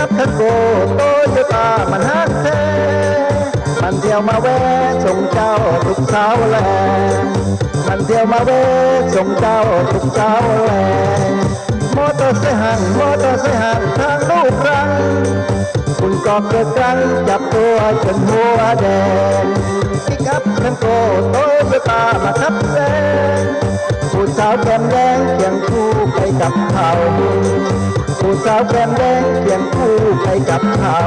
อัพทันโกโตโยต้ามันฮักแท้มันเที่ยวมาแวะส่งเจ้าทุกเช้าแลมันเที่ยวมาแวะส่งเจ้าทุกเช้าแลมอเตอร์ไซค์ห่างมอเตอร์ไซค์ห่างทางลูกรังคุณก็เกิดกันจับตัวจนหัวแดงปิกอัพคันโกโตโยต้ามาทับแซงผู้สาวแก้มแดงเคียงคู่ไปกับเขา ผู้สาวแก้มแดงเคียนคู่ไปกับเขา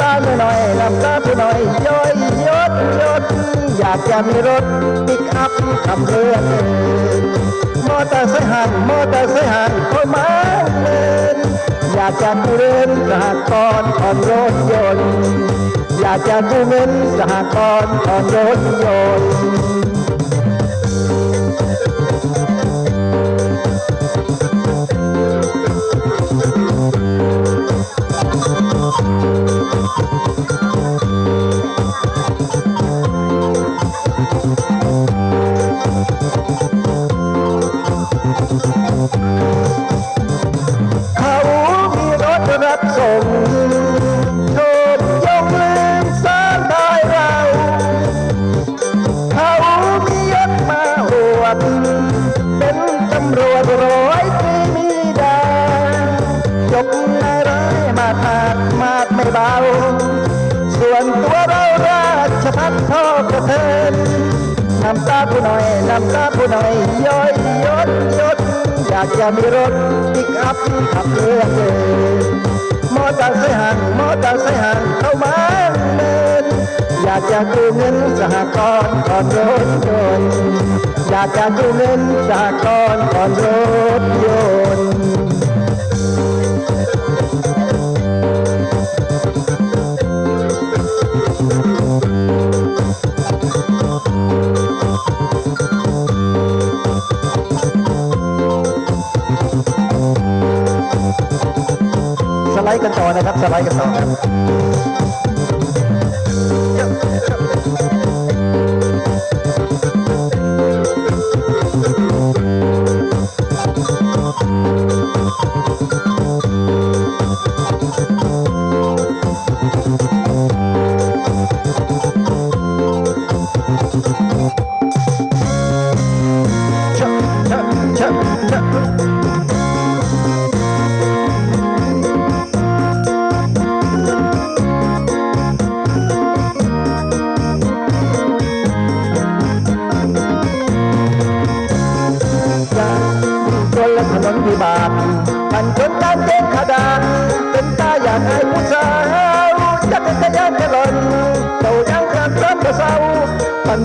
ตาหน่อยหลับตาผู้หน่อยย้อยยดยดอยากจะมีรถปิกอัพขับเรืองเองมอเตอร์ไซค์หันมอเตอร์ไซค์หันเข้ามาเลินอยากจะดูเรนสหกรณ์ผ่อนรถยนต์อยากจะดูเงินสหกรณ์ผ่อนรถยนต์ เป็นตำรวจร้อยตรีมีดาวจบนายร้ายมาทาดมาดไม่เบา ส่วนตัวเราราชพัฒพ่อกระเทินน้ำตาผู้หน่อยน้ำตาผู้หน่อยย้อยยศยศอยากจะมีรถปิกอัพขับเรือเดินมอเตอร์ไซค์หันมอเตอร์ไซค์หันเข้ามา อยากจะกู้เงินสหกรณ์ก่อนรถยนต์อยากจะกู้เงินสหกรณ์ก่อนรถยนต์สไลด์กันต่อนะครับสไลด์กันต่อ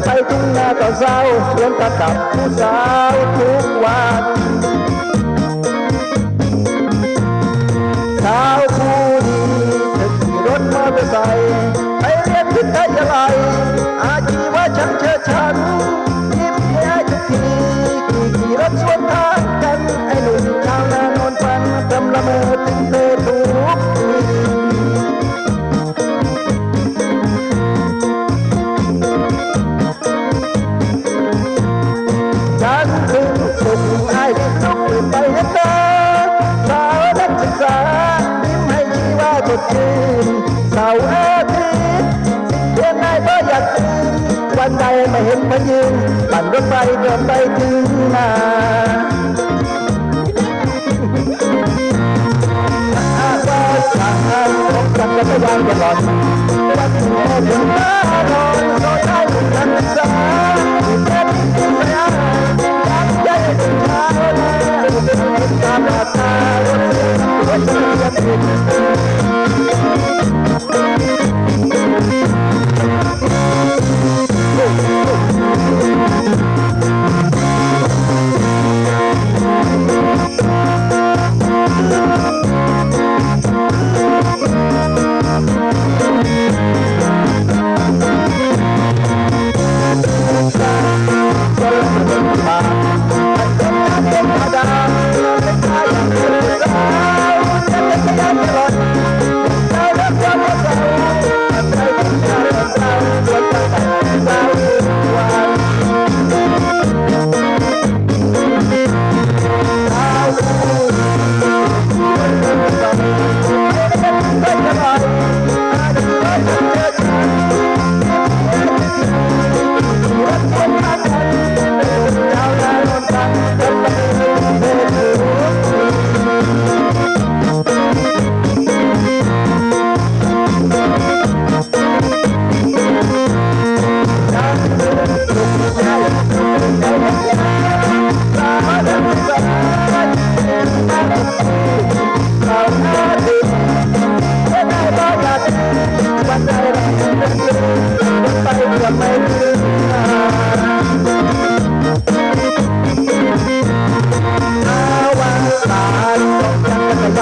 ไปทุ่งนาต่อเศร้าเลี้ยงตากับผู้สาวทุกวันสาวผู้ ใดไปยืนปั่นรถไฟเดินไปถึงนาอาว่าทางรถจักรยานจะหล่อนวันหัวถึงหน้านอนโดยได้บุญกันสา